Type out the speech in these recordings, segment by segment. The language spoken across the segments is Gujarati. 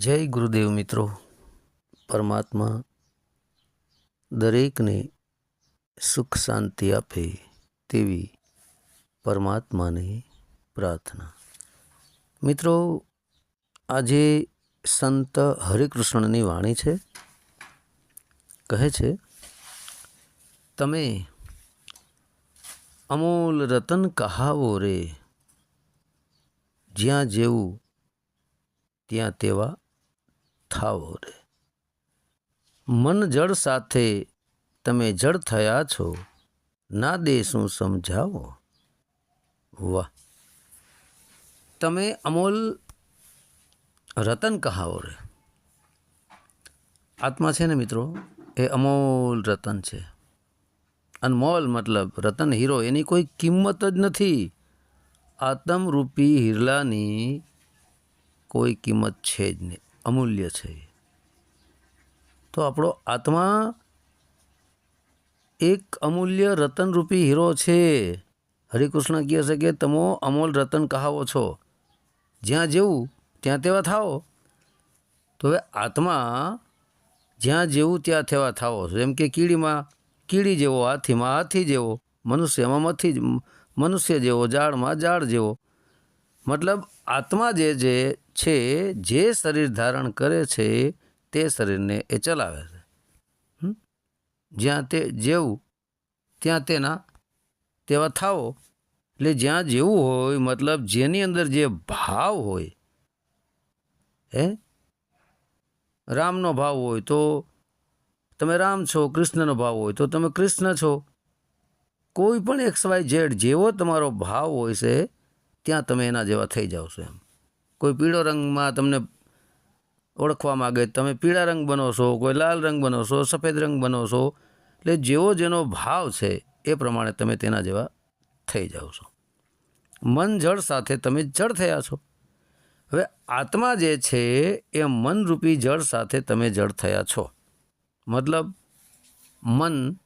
જય ગુરુદેવ મિત્રો. પરમાત્મા દરેકને સુખ શાંતિ આપે તેવી પરમાત્માને પ્રાર્થના. મિત્રો, આજે સંત હરિકૃષ્ણની વાણી છે. કહે છે, તમે અમૂલ રતન કહાવો રે. જ્યાં જેવું, ત્યાં તેવા થાવો રે મન જળ સાથે તમે જળ થયા છો. ના દેશું સમજાવો. વાહ. તમે અમોલ રતન કહાવો રે આત્મા છે ને મિત્રો, એ અમોલ રતન છે. અનમોલ મતલબ રતન હીરો, એની કોઈ કિંમત જ નથી. આતમરૂપી હિરલાની કોઈ કિંમત છે જ નહીં. અમૂલ્ય છે. તો આપણો આત્મા એક અમૂલ્ય રતનરૂપી હીરો છે. હરિકૃષ્ણ કહે છે કે, તમો અમોલ રતન કહાવો છો. જ્યાં જેવું, ત્યાં તેવા થાઓ. તો હવે આત્મા જ્યાં જેવું, ત્યાં તેવા થાવો છો. એમ કે કીડીમાં, કીડી જેવો હાથીમાં હાથી જેવો, મનુષ્યમાં મથી મનુષ્ય જેવો, ઝાડમાં ઝાડ જેવો. મતલબ આત્મા જે જે છે, જે શરીર ધારણ કરે છે, તે શરીરને એ ચલાવે છે? જ્યાં તે જેવું, ત્યાં તેના તેવા થાવો. એટલે જ્યાં જેવું હોય, મતલબ જેની અંદર જે ભાવ હોય, હે? રામનો ભાવ હોય તો તમે રામ છો, કૃષ્ણનો ભાવ હોય તો તમે કૃષ્ણ છો. કોઈ પણ એક્સ વાય ઝેડ જેવો તમારો ભાવ હોય છે, ત્યાં તમે એના જેવા થઈ જાઓ છો એમ. કોઈ પીળો રંગમાં તમને ઓળખવા માગે, તમે પીળા રંગ બનો છો, કોઈ લાલ રંગ બનો છો, સફેદ રંગ બનો છો, એટલે જેવો જેનો ભાવ છે એ પ્રમાણે તમે તેના જેવા થઈ જાઓ છો. મન જળ સાથે તમે જળ થયા છો. હવે આત્મા જે છે એ મનરૂપી જળ સાથે તમે જળ થયા છો. મતલબ મન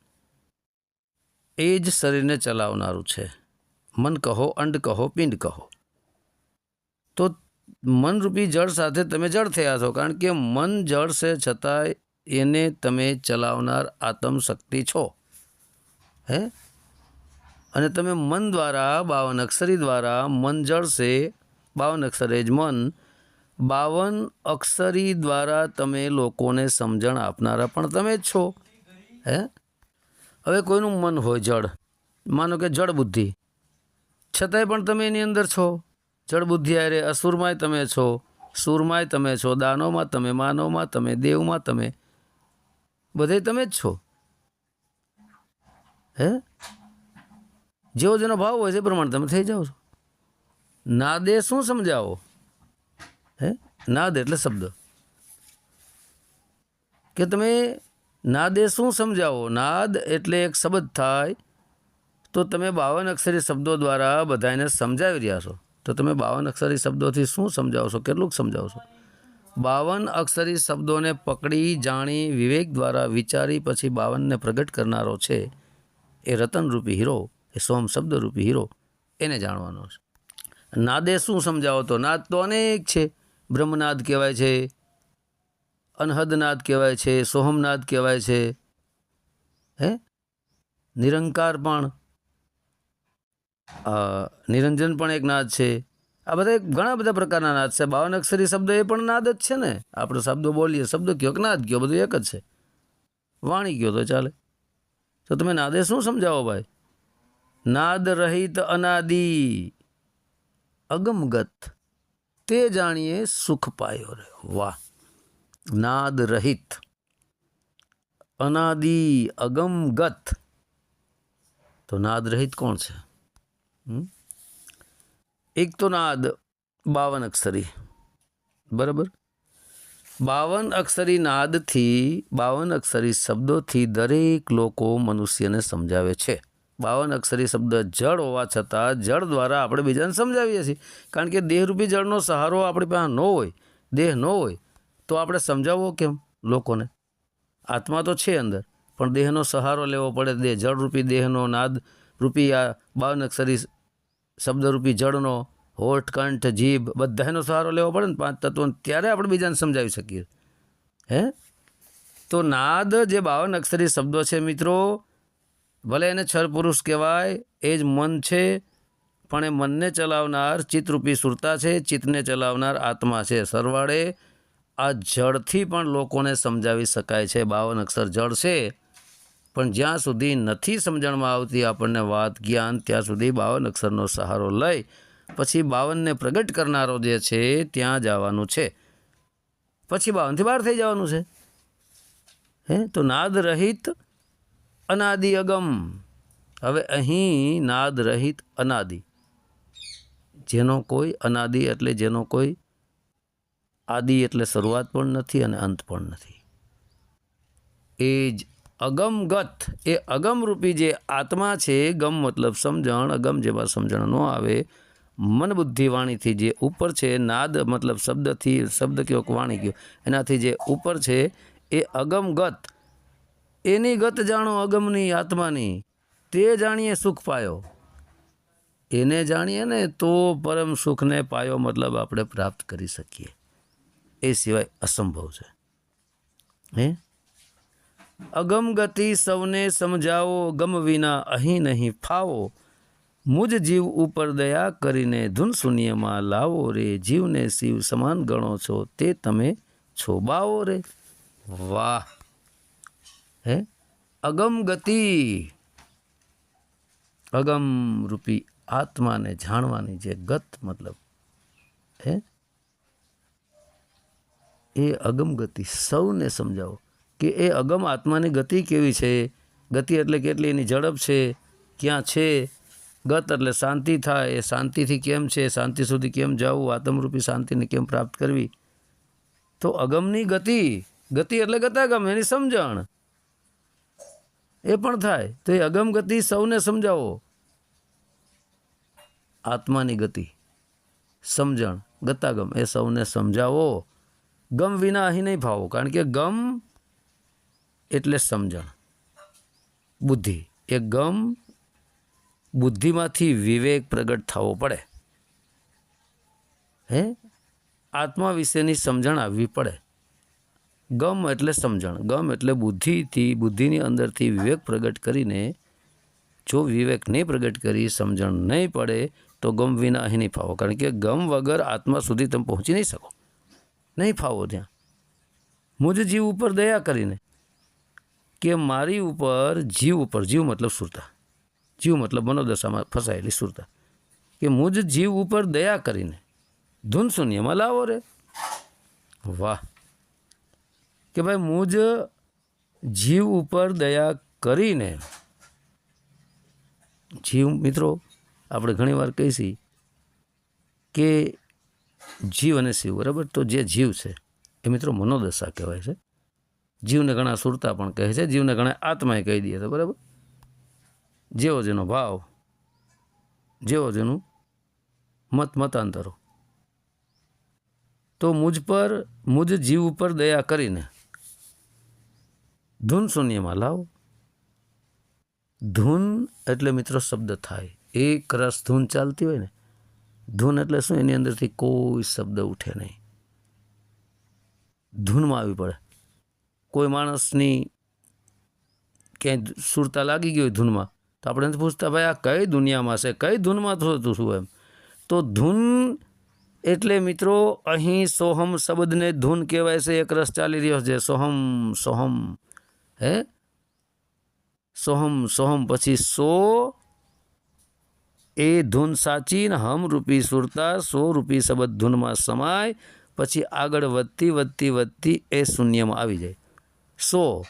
એ જ શરીરને ચલાવનારું છે. મન કહો, અંડ કહો, પિંડ કહો. તો મનરૂપી જળ સાથે તમે જળ થયા છો. કારણ કે મન જળ છે છતાંય એને તમે ચલાવનાર આત્મશક્તિ છો. હે? અને તમે મન દ્વારા, બાવન અક્ષરી દ્વારા મન જળ છે, બાવન અક્ષરે જ મન, બાવન અક્ષરી દ્વારા તમે લોકોને સમજણ આપનારા પણ તમે જ છો. હે? હવે કોઈનું મન હોય જળ? માનો કે જળ બુદ્ધિ. છતાંય પણ તમે એની અંદર છો. જળ આરે અસુરમાંય તમે છો, સુરમાંય તમે છો, દાનોમાં તમે માનવમાં તમે, દેવમાં તમે. બધે તમે જ છો. હે? જેવો જેનો ભાવ હોય છે એ પ્રમાણે તમે થઈ જાઓ છો. નાદે શું સમજાવો? હે? નાદ એટલે શબ્દ. કે તમે નાદે શું સમજાવો? નાદ એટલે એક શબ્દ થાય, તો તમે બાવન અક્ષરી શબ્દો દ્વારા બધાને સમજાવી રહ્યા છો. તો તમે બાવન અક્ષરી શબ્દોથી શું સમજાવો છો કેટલુંક સમજાવશો? બાવન અક્ષરી શબ્દોને પકડી જાણી વિવેક દ્વારા વિચારી પછી બાવનને પ્રગટ કરનારો છે એ રતનરૂપી હીરો, એ સોમ શબ્દરૂપી હીરો, એને જાણવાનો છે. નાદે શું સમજાવો તો? નાદ તો અનેક છે. બ્રહ્મનાદ કહેવાય છે, અનહદનાદ કહેવાય છે, સોહમનાદ કહેવાય છે. હે? નિરંકાર પણ નિરંજન પણ એક નાદ છે. આ બધા ઘણા બધા પ્રકારના નાદ છે. બાવન અક્ષરી શબ્દ એ પણ નાદ જ છે ને? આપણે શબ્દો બોલીએ, શબ્દ કયો કે નાદ કયો? બધું એક જ છે. વાણી કયો તો ચાલે? તો તમે નાદે શું સમજાવો ભાઈ? નાદ રહિત અનાદિ. અગમગત. તે જાણીએ સુખ પાયો રે વાહ. નાદ રહિત. અનાદિ અગમગત. તો નાદ રહિત કોણ છે? હમ? એક તો નાદ બાવન અક્ષરી. બરાબર? બાવન અક્ષરી નાદથી, બાવન અક્ષરી શબ્દોથી દરેક લોકો મનુષ્યને સમજાવે છે. બાવન અક્ષરી શબ્દ જળ હોવા છતાં જળ દ્વારા આપણે બીજાને સમજાવીએ છીએ. કારણ કે દેહરૂપી જળનો સહારો આપણી પાસે ન હોય, દેહ ન હોય, તો આપણે સમજાવવો કેમ લોકોને? આત્મા તો છે અંદર, પણ દેહનો સહારો લેવો પડે દેહ જળરૂપી દેહનો નાદ રૂપી આ બાવન અક્ષરી શબ્દરૂપી જળનો, હોઠ, કંઠ, જીભ, બધાનો સહારો લેવો પડે ને પાંચ તત્વો ત્યારે આપણે બીજાને સમજાવી શકીએ. હે? તો નાદ જે બાવન અક્ષરી શબ્દો છે મિત્રો, ભલે એને છર પુરુષ કહેવાય, એ જ મન છે, પણ એ મનને ચલાવનાર ચિત્તરૂપી સુરતા છે, ચિત્તને ચલાવનાર આત્મા છે. સરવાળે આ જળથી પણ લોકોને સમજાવી શકાય છે. બાવન અક્ષર જળ છે. પણ જ્યાં સુધી નથી સમજણમાં આવતી આપણને વાત, જ્ઞાન, ત્યાં સુધી બાવન અક્ષરનો સહારો લઈ, પછી બાવનને પ્રગટ કરનારો જે છે, ત્યાં જવાનું છે. પછી બાવનથી બહાર થઈ જવાનું છે. હે? તો નાદ રહિત અનાદિ અગમ. હવે અહીં નાદ રહિત અનાદિ. જેનો કોઈ અનાદિ એટલે જેનો કોઈ આદિ એટલે શરૂઆત પણ નથી અને અંત પણ નથી. એ જ અગમગત. એ અગમરૂપી જે આત્મા છે, ગમ મતલબ સમજણ, અગમ જેમાં સમજણ ન આવે. મન બુદ્ધિ જે ઉપર છે, નાદ મતલબ શબ્દથી, શબ્દ કયો વાણી કયો, એનાથી જે ઉપર છે, એ અગમગત. એની ગત જાણો અગમની આત્માની. તે જાણીએ સુખ પાયો. એને જાણીએ ને તો પરમ સુખને પાયો મતલબ આપણે પ્રાપ્ત કરી શકીએ. એ સિવાય અસંભવ છે. હે? અગમ ગતિ સૌને સમજાવો, ગમ વિના અહીં નહીં ફાવો. મુજ જીવ ઉપર દયા કરીને ધૂન શૂન્યમાં લાવો રે. જીવને શિવ સમાન ગણો છો, તે તમે છો બાવો રે. વાહ! હે? અગમગતિ અગમ રૂપી આત્માને જાણવાની જે ગત મતલબ, હે? એ અગમગતિ સૌને સમજાવો. કે એ અગમ આત્માની ગતિ કેવી છે? ગતિ એટલે કેટલી? એની ઝડપ છે? ક્યાં છે? ગત એટલે શાંતિ થાય. એ શાંતિથી કેમ છે? શાંતિ સુધી કેમ જવું? આત્મરૂપી શાંતિને કેમ પ્રાપ્ત કરવી? તો અગમની ગતિ. ગતિ એટલે ગતાગમ, એની સમજણ. એ પણ થાય. તો એ અગમ ગતિ સૌને સમજાવો. આત્માની ગતિ. સમજણ. ગતાગમ. એ સૌને સમજાવો. ગમ વિના અહીં નહીં ફાવો કારણ કે ગમ એટલે સમજણ. બુદ્ધિ. એ ગમ બુદ્ધિમાંથી વિવેક પ્રગટ થવો પડે. હે? આત્મા વિશેની સમજણ આવવી પડે. ગમ એટલે સમજણ. ગમ એટલે બુદ્ધિથી, બુદ્ધિની અંદરથી વિવેક પ્રગટ કરીને જો વિવેક નહીં પ્રગટ કરી, સમજણ નહીં પડે, તો ગમ વિના અહીં નહીં ફાવો. કારણ કે ગમ વગર આત્મા સુધી તમે પહોંચી નહીં શકો. નહીં ફાવો ત્યાં. મુજ જીવ ઉપર દયા કરીને. કે મારી ઉપર જીવ ઉપર, જીવ મતલબ સુરતા. જીવ મતલબ મનોદશામાં ફસાયેલી સુરતા. કે મુજ જીવ ઉપર દયા કરીને, ધૂન શૂન્યમાં લાવો રે. વાહ. કે ભાઈ મુજ જીવ ઉપર દયા કરીને, જીવ મિત્રો, આપણે ઘણીવાર કહીશી કે જીવ અને શિવ, બરાબર? તો જે જીવ છે, એ મિત્રો મનોદશા કહેવાય છે. જીવને ઘણા સુરતા પણ કહે છે, જીવને ઘણા આત્માએ કહી દે તો બરાબર? જેવો જેનો ભાવ, જેવો જેનું મત મતાંતરો. તો મુજ પર, મુજ જીવ ઉપર દયા કરીને ધૂન શૂન્યમાં લાવો. ધૂન એટલે મિત્રો શબ્દ થાય. એક રસ ધૂન ચાલતી હોય ને, ધૂન એટલે શું? એની અંદરથી કોઈ શબ્દ ઉઠે નહીં. ધૂનમાં આવી પડે. કોઈ માણસની ક્યાંય સુરતા લાગી ગઈ હોય ધૂનમાં, તો આપણે નથી પૂછતા, ભાઈ, આ કઈ દુનિયામાં છે? કઈ ધૂનમાં થતું શું એમ? તો ધૂન એટલે મિત્રો, અહીં સોહમ શબ્દને ધૂન કહેવાય છે, એક રસ ચાલી રહ્યો છે, સોહમ સોહમ, હે? સોહમ સોહમ, પછી સો એ ધૂન સાચી ને હમ રૂપી સુરતા, સો રૂપી શબ્દ ધૂનમાં સમાય, પછી આગળ વધતી વધતી વધતી એ શૂન્યમાં આવી જાય. સો.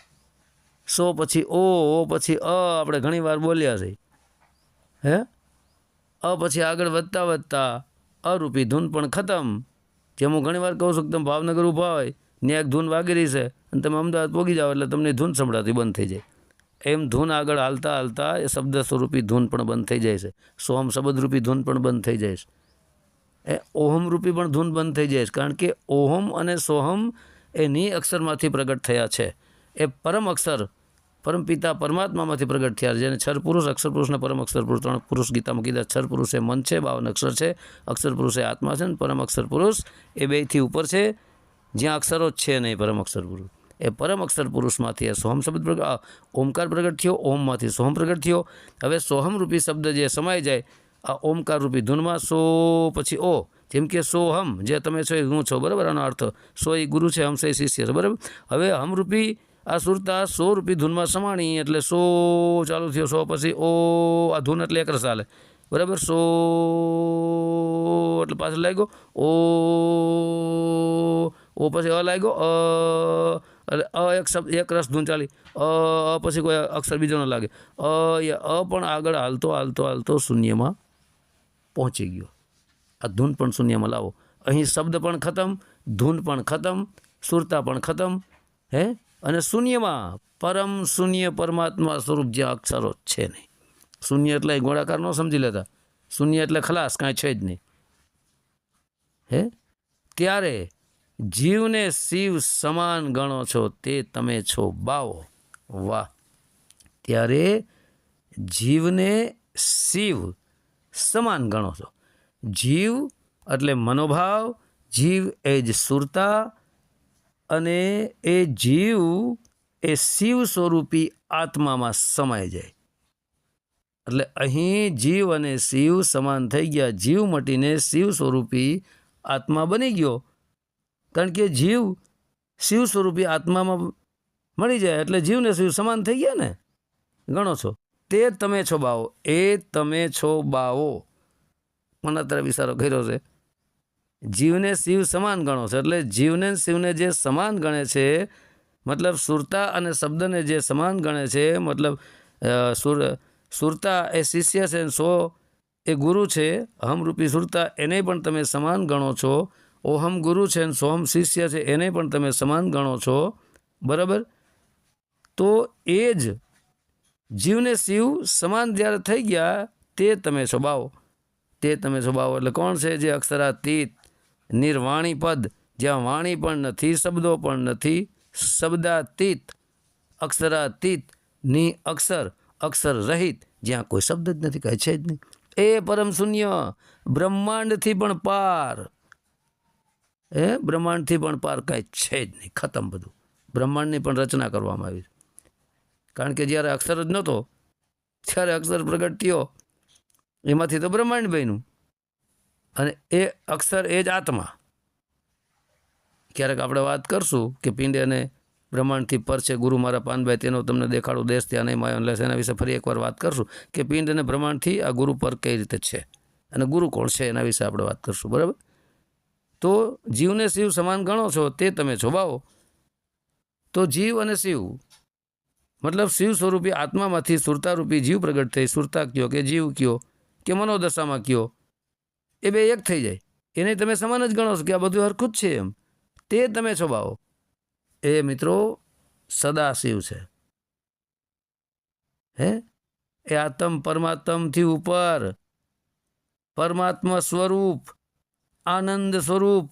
સો પછી ઓ ઓ પછી અ આપણે ઘણીવાર બોલ્યા છે. હે? અ પછી આગળ વધતા વધતા અરૂપી ધૂન પણ ખતમ. જેમ હું ઘણીવાર કહું છું કે તમે ભાવનગર ઊભા હોય ને એક ધૂન વાગી રહી છે અને તમે અમદાવાદ પોગી જાઓ એટલે તમને ધૂન સંભળાતી બંધ થઈ જાય. એમ ધૂન આગળ હાલતા હાલતા એ શબ્દ સ્વરૂપી ધૂન પણ બંધ થઈ જાય છે. સોહમ શબ્દરૂપી ધૂન પણ બંધ થઈ જાય છે. એ ઓહમ રૂપી પણ ધૂન બંધ થઈ જાય છે. કારણ કે ઓહમ અને સોહમ એ ની અક્ષરમાંથી પ્રગટ થયા છે. એ પરમ અક્ષર પરમપિતા પરમાત્મામાંથી પ્રગટ થયા જેને છર પુરુષ, અક્ષર પુરુષને પરમ અક્ષર પુરુષ, ત્રણ પુરુષ ગીતામાં કીધા. છર પુરુષ એ મન છે, બાવન અક્ષર છે. અક્ષર પુરુષ એ આત્મા છે ને પરમ અક્ષર પુરુષ એ બેથી ઉપર છે. જ્યાં અક્ષરો જ છે નહીં, પરમ અક્ષર પુરુષ. એ પરમ અક્ષર પુરુષમાંથી એ સોહમ શબ્દ પ્રગટ ઓમકાર પ્રગટ થયો, ઓમમાંથી સોહમ પ્રગટ થયો. હવે સોહમ રૂપી શબ્દ જે સમાઈ જાય, આ ઓમકાર રૂપી ધૂનમાં સો પછી ઓ, જેમ કે સોહમ, જે તમે છો એ હું છો, બરાબર? આનો અર્થ સો એ ગુરુ છે, હમ સે શિષ્ય છે, બરાબર? હવે હમરૂપી આ સુરતા સો રૂપી ધૂનમાં સમાણી એટલે સો ચાલુ થયો, સો પછી ઓ, આ ધૂન એટલે એકરસ ચાલે બરાબર? સો એટલે પાછળ લાગ્યો. ઓ ઓ પછી અ લાગ્યો. અ, એટલે અ એક શબ્દ એક રસ ધૂન ચાલી. અ અ પછી કોઈ અક્ષર બીજો ન લાગે. અ એ અ પણ આગળ હાલતો હાલતો હાલતો શૂન્યમાં પહોંચી ગયો. આ ધૂન પણ શૂન્યમાં લાવો. અહીં શબ્દ પણ ખતમ, ધૂન પણ ખતમ, સુરતા પણ ખતમ, હે? અને શૂન્યમાં પરમ શૂન્ય પરમાત્મા સ્વરૂપ જે અક્ષરો છે નહીં. શૂન્ય એટલે ગોળાકાર ન સમજી લેતા. શૂન્ય એટલે ખલાસ, કાંઈ છે જ નહીં. હે? ત્યારે જીવને શિવ સમાન ગણો છો તે તમે છો બાવો. વાહ. ત્યારે જીવને શિવ સમાન ગણો છો. જીવ એટલે મનોભાવ, જીવ એ જ સુરતા અને એ જીવ એ શિવ સ્વરૂપી આત્મામાં સમાઈ જાય. એટલે અહીં જીવ અને શિવ સમાન થઈ ગયા. જીવ મટીને શિવ સ્વરૂપી આત્મા બની ગયો. કારણ કે જીવ શિવ સ્વરૂપી આત્મામાં મળી જાય એટલે જીવને શિવ સમાન થઈ ગયા ને? ગણો છો. તે તમે છો બાવો. એ તમે છો બાવો. મને અત્યારે વિચારો કર્યો છે. જીવને શિવ સમાન ગણો છો. એટલે જીવને શિવને જે સમાન ગણે છે, મતલબ સુરતા અને શબ્દને જે સમાન ગણે છે, મતલબ સુર, સુરતા એ શિષ્ય છે સો એ ગુરુ છે. અહમરૂપી સુરતા એને પણ તમે સમાન ગણો છો. ઓહમ ગુરુ છે ને સોહમ શિષ્ય છે એને પણ તમે સમાન ગણો છો. બરાબર? તો એ જ જીવને શિવ સમાન જ્યારે થઈ ગયા, તે તમે સ્વભાવ. તે તમે સ્વભાવ. એટલે કોણ છે જે અક્ષરાતીત નિર્વાણી પદ જ્યાં વાણી પણ નથી, શબ્દો પણ નથી, શબ્દાતીત, અક્ષરાતીત, ની અક્ષર અક્ષર રહિત, જ્યાં કોઈ શબ્દ જ નથી કાંઈ છે જ નહીં. એ પરમ શૂન્ય, બ્રહ્માંડથી પણ પાર. એ બ્રહ્માંડથી પણ પાર કાંઈ છે જ નહીં, ખતમ બધું. બ્રહ્માંડની પણ રચના કરવામાં આવી કારણ કે જ્યારે અક્ષર જ નહોતો, ત્યારે અક્ષર પ્રગટ થયો. એમાંથી તો બ્રહ્માંડ બન્યું. અને એ અક્ષર એ જ આત્મા. ક્યારેક આપણે વાત કરશું કે પિંડ અને બ્રહ્માંડથી પર છે ગુરુ મારા પાનભાઈ, તેનો તમને દેખાડો, દેશ ત્યાં નહીં, માયો એટલે એના વિશે ફરી એકવાર વાત કરશું કે પિંડ અને બ્રહ્માંડથી આ ગુરુ પર કઈ રીતે છે અને ગુરુ કોણ છે એના વિશે આપણે વાત કરશું, બરાબર? તો જીવને શિવ સમાન ગણો છો તે તમે જોવાઓ. તો જીવ અને શિવ, મતલબ શિવ સ્વરૂપી આત્મામાંથી સુરતારૂપી જીવ પ્રગટ થઈ, સુરતા કયો કે જીવ કયો કે મનોદશામાં કયો? એ બે એક થઈ જાય. એને તમે સમાન જ ગણો છો કે આ બધું હરખું જ છે એમ. તે તમે છો બાવો એ મિત્રો સદાશિવ છે. હે? એ આત્મ પરમાત્મથી ઉપર. પરમાત્મા સ્વરૂપ. આનંદ સ્વરૂપ.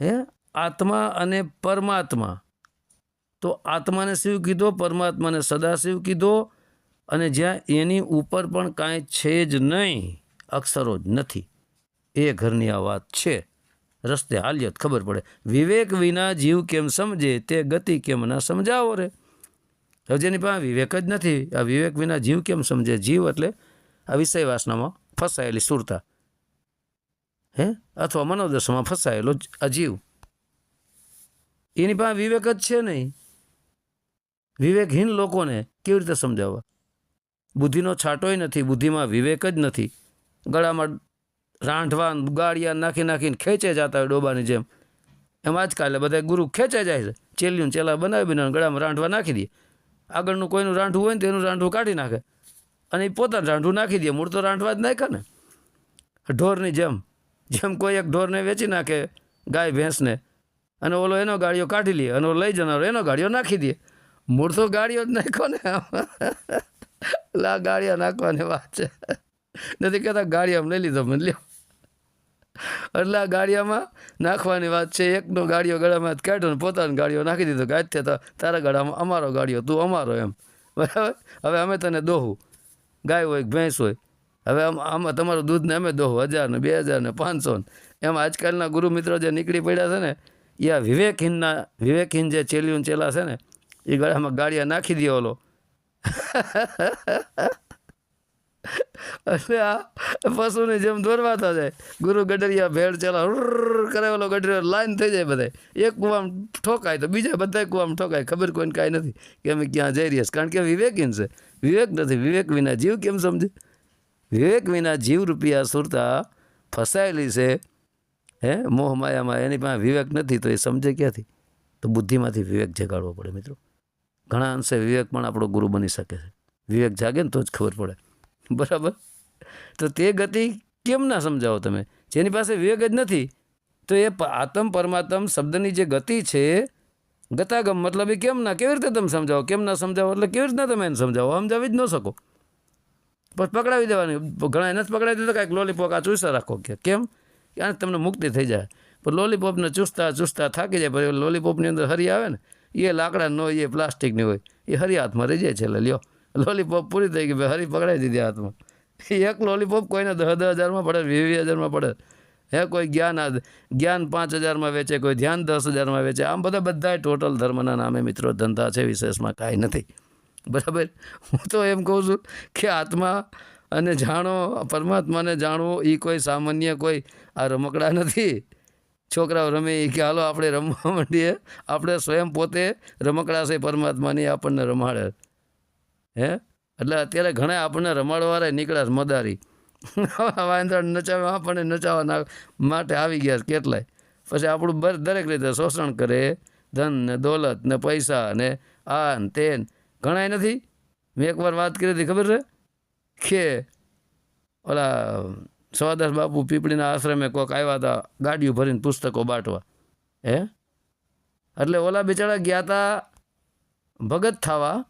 હે? આત્મા અને પરમાત્મા. તો આત્માને શિવ કીધો, પરમાત્માને સદાશિવ કીધો અને જ્યાં એની ઉપર પણ કાંઈ છે જ નહીં. અક્ષરો જ નથી. એ ઘરની આ વાત છે. રસ્તે હાલ્યત ખબર પડે. વિવેક વિના જીવ કેમ સમજે? તે ગતિ કેમ ના સમજાવો રે? હવે જેની પાસે વિવેક જ નથી, આ વિવેક વિના જીવ કેમ સમજે? જીવ એટલે આ વિષય વાસનામાં ફસાયેલી સુરતા. હે? અથવા મનોદશામાં ફસાયેલો આ જીવ. એની પાસે વિવેક જ છે નહીં. વિવેકહીન લોકોને કેવી રીતે સમજાવવા? બુદ્ધિનો છાંટોય નથી, બુદ્ધિમાં વિવેક જ નથી. ગળામાં રાંઠવા ગાળિયા નાખી નાખીને ખેંચે જતા હોય ડોબાની જેમ. એમ આજકાલે બધા ગુરુ ખેંચે જાય છે. ચેલ્યું ચેલા બનાવી બનાવીને ગળામાં રાંઠવા નાખી દે. આગળનું કોઈનું રાંઠવું હોય ને તેનું રાંઠવું કાઢી નાખે. અને એ પોતાનું રાંઠવું નાખી દે. મૂળ તો રાંઠવા જ નાખે ને. ઢોરની જેમ જેમ કોઈ એક ઢોરને વેચી નાખે ગાય ભેંસને, અને ઓલો એનો ગાડીઓ કાઢી લે અને ઓલો લઈ જનારો એનો ગાડીઓ નાખી દે. મૂળ તો ગાડીઓ જ નાખો ને. લા ગાડીઓ નાખવાની વાત છે. નથી કહેતા ગાડી આમ લઈ લીધો, મને લ્યો. એટલે આ ગાડિયામાં નાખવાની વાત છે, એકનો ગાડીઓ ગળામાં કાઢ્યો ને પોતાની ગાડીઓ નાખી દીધો કે આજથી તો તારા ગળામાં અમારો ગાડીઓ તું અમારો એમ. બરાબર? હવે અમે તને દોહું. ગાય હોય ભેંસ હોય. હવે આમ આમાં તમારું દૂધને અમે દોહું હજાર ને બે હજાર ને પાંચસો ને. એમ આજકાલના ગુરુ મિત્રો જે નીકળી પડ્યા છે ને એ આ વિવેકહીનના વિવેકહીન જે ચેલિયું ચેલા છે ને એ ગળામાં ગાડીયા નાખી દે ઓલો. એટલે આ પશુની જેમ દોરવાતા જાય, ગુરુ ગડરિયા ભેળ ચલા કરે ઓલો ગડરિયો લાઈન થઈ જાય બધા એક કૂવામાં ઠોકાય તો બીજા બધા કૂવામાં ઠોકાય, ખબર કોઈને કાંઈ નથી કે અમે ક્યાં જઈ રહ્યા છે. કારણ કે વિવેકહીન છે. વિવેક નથી, વિવેક વિના જીવ કેમ સમજે? વિવેક વિના જીવ રૂપિયા સુરતા ફસાયેલી છે. હે, મોહ માયામાં એની પાસે વિવેક નથી તો એ સમજે ક્યાંથી? તો બુદ્ધિમાંથી વિવેક જગાડવો પડે મિત્રો. ઘણા અંશે વિવેક પણ આપણો ગુરુ બની શકે છે. વિવેક જાગે ને તો જ ખબર પડે. બરાબર? તો તે ગતિ કેમ ના સમજાવો તમે? જેની પાસે વિવેક જ નથી, તો એ આત્મ પરમાત્મ શબ્દની જે ગતિ છે, ગતાગમ મતલબ એ કેમ ના, કેવી રીતે તમે સમજાવો? કેમ ના સમજાવો? એટલે કેવી રીતના તમે એને સમજાવો? સમજાવી જ ન શકો. બસ પકડાવી દેવાની. ઘણા એને જ પકડાવી દીધો કાંઈક લોલીપોપ આ ચૂસા રાખો કે. કેમ? ક્યાં તમને મુક્તિ થઈ જાય. પણ લોલીપોપને ચૂસતા ચૂસતા થાકી જાય. પછી લોલીપોપની અંદર હરી આવે ને, એ લાકડા ન હોય, એ પ્લાસ્ટિકની હોય, એ હરી હાથમાં રહી જાય છે એટલે લ્યો. લોલીપોપ પૂરી થઈ ગઈ. હરી પકડાઈ દીધી હાથમાં. એક લોલીપોપ કોઈને દસ દસ હજારમાં પડે, વીસ વીસ હજારમાં પડે. હે, કોઈ જ્ઞાન જ્ઞાન પાંચ હજારમાં વેચે, કોઈ ધ્યાન દસ હજારમાં વેચે. આમ બધા બધાય ટોટલ ધર્મના નામે મિત્રો, ધંધા છે, વિશેષમાં કાંઈ નથી. બરાબર? હું તો એમ કહું છું કે આત્મા અને જાણો, પરમાત્માને જાણવું એ કોઈ સામાન્ય કોઈ, આ રમકડા નથી. છોકરાઓ રમે એ કે, હાલો, આપણે રમવા માંડીએ. આપણે સ્વયં પોતે રમકડા છે, પરમાત્માની આપણને રમાડે. હે? એટલે અત્યારે ઘણા આપણને રમાડવાળા નીકળ્યા મદારી. વાંદરા નચાવવા, આપણને નચાવવાના માટે આવી ગયા કેટલાય. પછી આપણું બર, દરેક રીતે શોષણ કરે, ધન ને દોલત ને પૈસા ને આ ને તે ઘણાય નથી? મેં એકવાર વાત કરી હતી, ખબર છે? કે ઓલા સવાદાસ બાપુ પીપળીના આશ્રમે કોઈક આવ્યા હતા, ગાડીઓ ભરીને પુસ્તકો બાંટવા. હે? એટલે ઓલા બિચારા ગયા હતા ભગત થવા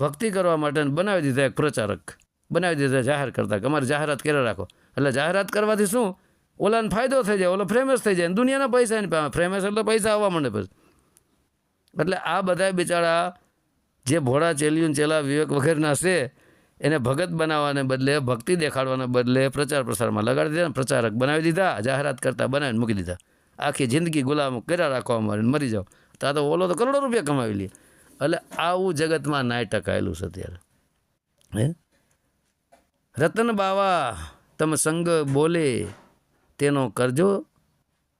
ભક્તિ કરવા માટે બનાવી દીધા એક પ્રચારક. બનાવી દીધા જાહેર કરતા કે અમારે જાહેરાત કર્યા રાખો. એટલે જાહેરાત કરવાથી શું? ઓલાને ફાયદો થઈ જાય, ઓલો ફેમસ થઈ જાય દુનિયાના પૈસા એની પાસે ફેમસ એટલે પૈસા આવવા માંડે પછી. એટલે આ બધા બિચારા જે ભોળા ચેલિયું ચેલા વિવેક વગેરેના છે, એને ભગત બનાવવાને બદલે, ભક્તિ દેખાડવાને બદલે પ્રચાર પ્રસારમાં લગાડી દીધા પ્રચારક બનાવી દીધા, જાહેરાત કરતા બનાવીને મૂકી દીધા. આખી જિંદગી ગુલામ કર્યા રાખવા મારે મરી જાઓ. તો તો ઓલો તો કરોડો રૂપિયા કમાવી લે. એટલે આવું જગતમાં નાય ટકાયેલું છે અત્યારે. હે? રતન બાવા, તમે સંગ બોલે, તેનો કરજો,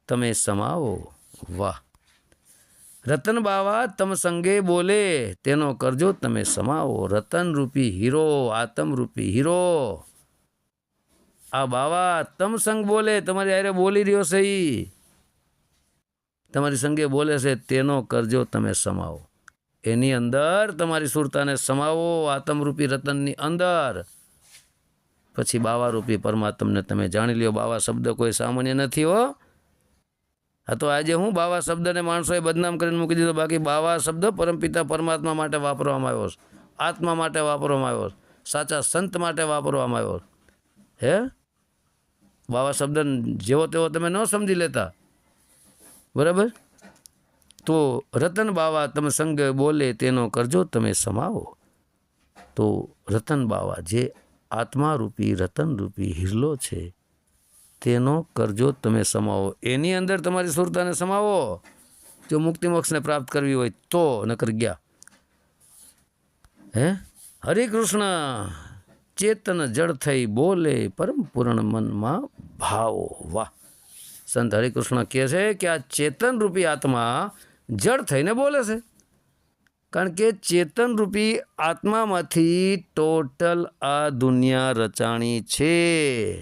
તમે સમાવો. વાહ. રતન બાવા, તમ સંગે બોલે, તેનો કરજો, તમે સમાવો. રતન રૂપી હીરો, આતમ રૂપી હીરો. આ બાવા, તમ સંગ બોલે, તમારી આરે બોલી રહ્યો છે એ તમારી સંગે બોલે છે, તેનો કરજો, તમે સમાવો. એની અંદર તમારી સુરતાને સમાવો, આતમરૂપી રતનની અંદર. પછી બાવા રૂપી પરમાત્મને તમે જાણી લ્યો, બાવા શબ્દ કોઈ સામાન્ય નથી હો. હા તો આજે હું બાવા શબ્દને માણસોએ બદનામ કરીને મૂકી દીધો, બાકી બાવા શબ્દ પરમપિતા પરમાત્મા માટે વાપરવામાં આવ્યો આત્મા માટે વાપરવામાં આવ્યો સાચા સંત માટે વાપરવામાં આવ્યો હે? બાવા શબ્દ જેવો તેવો તમે ન સમજી લેતા. બરાબર? તો રતન બાવા તમે સંગ બોલે તેનો કરજો તમે સમાવો. તો રતન બાવા જે આત્મા રૂપી રતન રૂપી હિરલો છે, તેનો કરજો તમે સમાવો. એની અંદર તમારી સુરતાને સમાવો. જો મુક્તિ મોક્ષને પ્રાપ્ત કરવી હોય તો નકર ગયા. હે? હરે કૃષ્ણ. ચેતન જળ થઈ બોલે, પરમ પૂર્ણ મનમાં ભાવો. વાહ. સંત હરિકૃષ્ણ કહે છે કે આ ચેતન રૂપી આત્મા જળ થઈને બોલે છે. કારણ કે ચેતનરૂપી આત્મામાંથી ટોટલ આ દુનિયા રચાણી છે.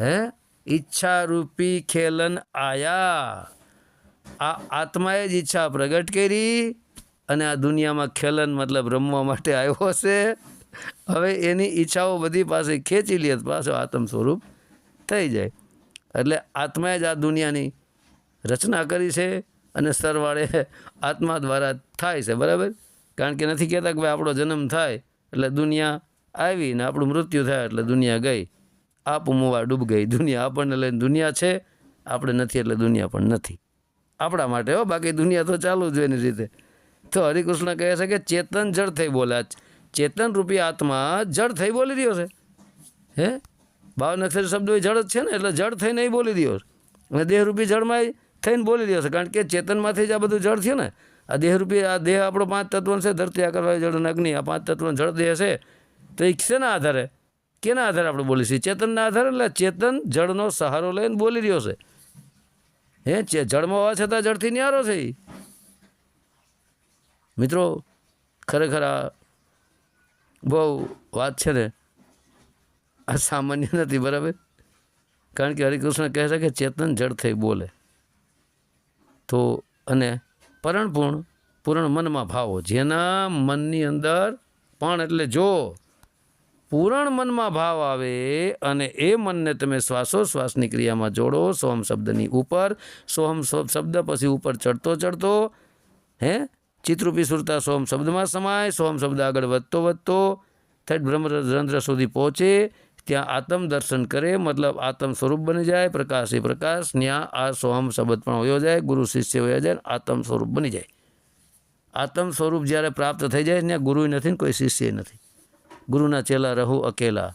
હે? ઈચ્છારૂપી ખેલન આયા. આ આત્માએ જ ઈચ્છા પ્રગટ કરી અને આ દુનિયામાં ખેલન મતલબ રમવા માટે આવ્યો છે. હવે એની ઈચ્છાઓ બધી પાસે ખેંચી લે પાછો આત્મ સ્વરૂપ થઈ જાય. એટલે આત્માએ જ આ દુનિયાની રચના કરી છે. અને સરવાળે આત્મા દ્વારા થાય છે, બરાબર? કારણ કે નથી કહેતા કે ભાઈ આપણો જન્મ થાય એટલે દુનિયા આવી ને આપણું મૃત્યુ થાય એટલે દુનિયા ગઈ. આપ મુવા ડૂબ ગઈ, દુનિયા આપણને લઈને દુનિયા છે, આપણે નથી એટલે દુનિયા પણ નથી. આપણા માટે હો, બાકી દુનિયા તો ચાલુ જ હોય એની રીતે. તો હરિકૃષ્ણ કહે છે કે ચેતન જળ થઈ બોલ્યા ચેતન રૂપી આત્મા જળ થઈ બોલી રહ્યો છે. હે? બાવન શબ્દો જળ જ છે ને, એટલે જળ થઈને એ બોલી રહ્યો. છે અને દેહરૂપી જળમાં થઈને બોલી રહ્યો છે કારણ કે ચેતનમાંથી જ આ બધું જળ થયું ને. આ દેહરૂપી આ દેહ આપણો પાંચ તત્વો છે, ધરતી આકર જળ અને અગ્નિ. આ પાંચ તત્વનો જળ દેહ છે. તો એ શેના આધારે? કેના આધારે આપણે બોલી છીએ ચેતનના આધારે એટલે ચેતન જળનો સહારો લઈને બોલી રહ્યો છે. હે ચે- જળમાં હોવા છતાં જળથી નિહારો છે એ મિત્રો, ખરેખર આ બહુ વાત છે ને, આ સામાન્ય નથી, બરાબર? કારણ કે હરિકૃષ્ણ કહે છે કે ચેતન જળ થઈ બોલે. તો અને પરણપૂર્ણ, પૂર્ણ મનમાં ભાવો. જેના મનની અંદર પણ એટલે જો પૂરણ મનમાં ભાવ આવે અને એ મનને તમે શ્વાસોશ્વાસની ક્રિયામાં જોડો સોહમ શબ્દની ઉપર સોહમ શબ્દ પછી ઉપર ચડતો ચડતો, હે? ચિત્રરૂપી સુરતા સોહમ શબ્દમાં સમાય સોહમ શબ્દ આગળ વધતો વધતો, થેટ બ્રહ્મરંધ્ર સુધી પહોંચે ત્યાં આત્મ દર્શન કરે, મતલબ આત્મ સ્વરૂપ બની જાય, પ્રકાશ એ પ્રકાશ ત્યાં આ સોહમ શબ્દ પણ વયો જાય, ગુરુ શિષ્ય વયો જાય આત્મ સ્વરૂપ બની જાય. આત્મ સ્વરૂપ જ્યારે પ્રાપ્ત થઈ જાય ત્યાં ગુરુ નથી ને કોઈ શિષ્ય નથી. ગુરુના ચેલા રહું અકેલા.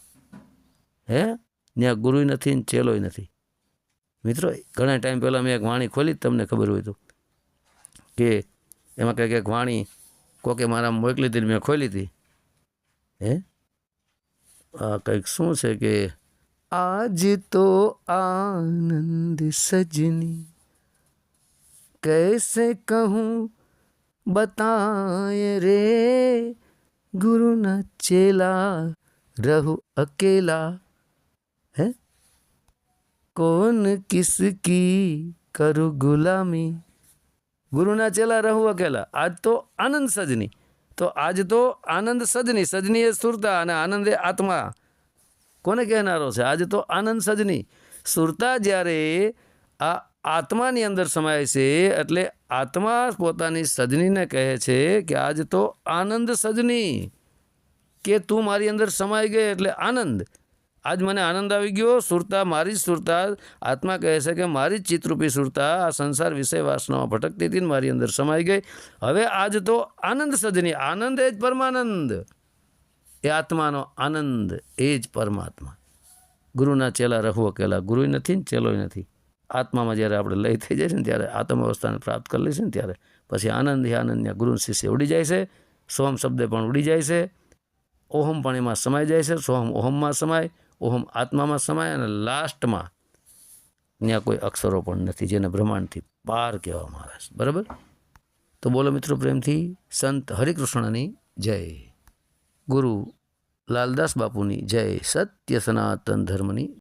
હે? ત્યાં ગુરુ નથી ને ચેલોય નથી. મિત્રો, ઘણા ટાઈમ પહેલાં મેં એક વાણી ખોલી, તમને ખબર હોય તો. કે એમાં કંઈક એક વાણી કોકે મારા મોકલી હતી મેં ખોલી હતી. હે? કંઈક શું છે કે આજ તો આનંદ સજની कैसे कहूँ बताए रे गुरु न चेला रहु अकेला है कौन किसकी करूँ गुलामी ગુરુના ચેલા રહું અકેલા આજ તો આનંદ સજની તો આજ તો આનંદ સજની સજની એ સુરતા અને આનંદ એ આત્મા. કોને કહેનારો છે? આજ તો આનંદ સજની. સુરતા જ્યારે આ આત્માની અંદર સમાય છે, એટલે આત્મા પોતાની સજનીને કહે છે કે આજ તો આનંદ સજની કે તું મારી અંદર સમાઈ ગઈ એટલે આનંદ. આજ મને આનંદ આવી ગયો. સુરતા મારી જ સુરતા. આત્મા કહે છે કે મારી જ ચિત્તરૂપી સુરતા. આ સંસાર વિષય વાસનામાં ભટકતી હતી ને મારી અંદર સમાઈ ગઈ. હવે આજ તો આનંદ સજની. આનંદ એ જ પરમાનંદ. એ આત્માનો આનંદ એ જ પરમાત્મા. ગુરુના ચેલા રહુ અકેલા. ગુરુ નથી ને ચેલોય નથી. આત્મામાં જ્યારે આપણે લઈ થઈ જાય છે ને ત્યારે આત્મ અવસ્થાને પ્રાપ્ત કરી લઈશું ને ત્યારે પછી આનંદ હે આનંદના ગુરુ શિષ્ય ઉડી જાય છે. સોમ શબ્દ પણ ઉડી જાય છે. ઓહમ પણ એમાં સમાઈ જાય છે. સોહમ ઓહમમાં સમાય. ઓહમ આત્મામાં સમાય અને લાસ્ટમાં ત્યાં કોઈ અક્ષરો પણ નથી જેને બ્રહ્માંડથી પાર કહેવામાં આવે છે. બરાબર? તો બોલો મિત્રો પ્રેમથી, સંત હરિકૃષ્ણની જય. ગુરુ લાલદાસ બાપુની જય. સત્ય સનાતન ધર્મની